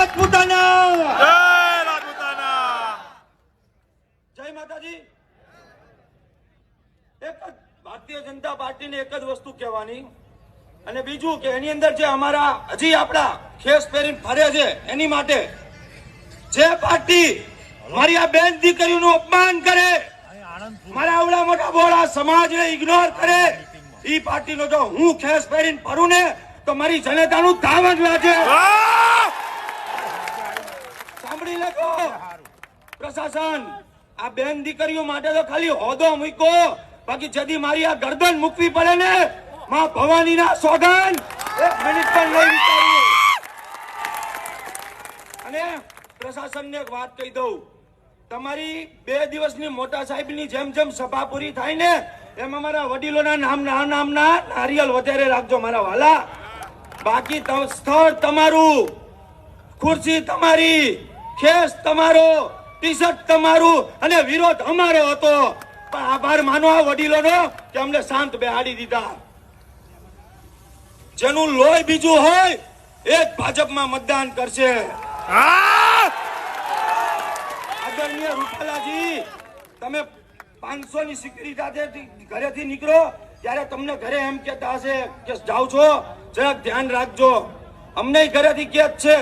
રાજપૂતાના! જય રાજપૂતાના! માતાજી. એક જ ભારતીય જનતા પાર્ટીને એક જ વસ્તુ કહેવાની અને બીજું કે એની અંદર જે અમારા હજી આપણા ખેસ પહેરીને ફરે છે એની માટે જે પાર્ટી મારી આ બેન દીકરીઓનું અપમાન કરે મારા આવડા મોટા બોળા સમાજને ઇગ્નોર કરે ઈ પાર્ટીનો જો હું ખેસ પહેરીને ફરું ને તો મારી જનતાનું ધાવન લાગે! સાંભળી લેખો. પ્રશાસન, આ બેન દીકરીઓ માટે તો ખાલી હોદો મૂક્યો બાકી જદી મારી આ ગરદન મૂકવી પડે ને, માં ભવાની ના સોગન એક મિનિટ પણ નહીં વિચાર્યું અને પ્રશાસનને એક વાત કહી દઉં. તમારી બે દિવસની મોટા સાહેબની જેમ જેમ સભા પૂરી થાય ને, એમ અમારા વડીલોના નામ ના નામના નારિયેલ વધારે રાખજો મારા વાલા. બાકી સ્થળ તમારું, ખુરશી તમારી. ખેસ તમારો ટી શર્ટ તમારું અને વિરોધ અમારો હતો. પણ આભાર માનો આ વડીલોનો કે અમને શાંત બેહાડી દીધા. જેનું લોહી બીજું હોય એ જ ભાજપમાં મતદાન કરશે! આદરણીય રૂપાલાજી તમે પાંચસો ની સિક્યુરિટી ઘરેથી નીકળો ત્યારે તમને ઘરે એમ કહેતા હશે કે જાઓ છો જરાક ધ્યાન રાખજો. અમને ઘરેથી કેદ છે